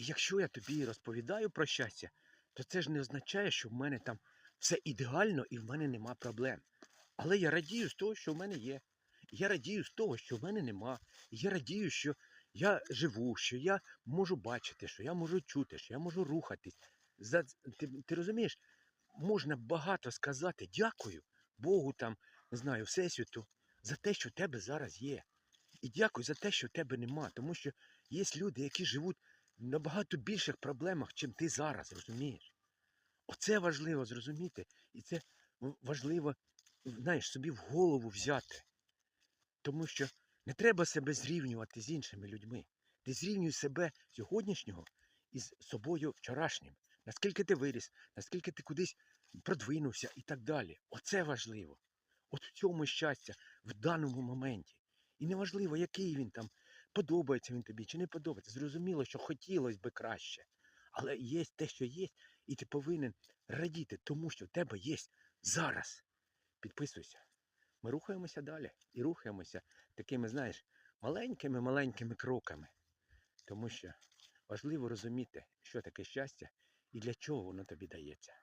І якщо я тобі розповідаю про щастя, то це ж не означає, що в мене там все ідеально і в мене нема проблем. Але я радію з того, що в мене є. Я радію з того, що в мене нема. Я радію, що я живу, що я можу бачити, що я можу чути, що я можу рухатись. Ти, ти розумієш, можна багато сказати дякую Богу там, не знаю, Всесвіту, за те, що в тебе зараз є. І дякую за те, що в тебе нема. Тому що є люди, які живуть набагато більших проблемах, чим ти зараз, розумієш? Оце важливо зрозуміти. І це важливо, знаєш, собі в голову взяти. Тому що не треба себе зрівнювати з іншими людьми. Ти зрівнюй себе сьогоднішнього із собою вчорашнім. Наскільки ти виріс, наскільки ти кудись продвинувся і так далі. Оце важливо. От в цьому щастя в даному моменті. І неважливо, який він там, подобається він тобі чи не подобається. Зрозуміло, що хотілося би краще. Але є те, що є, і ти повинен радіти, тому що в тебе є зараз. Підписуйся. Ми рухаємося далі і рухаємося такими, знаєш, маленькими-маленькими кроками. Тому що важливо розуміти, що таке щастя і для чого воно тобі дається.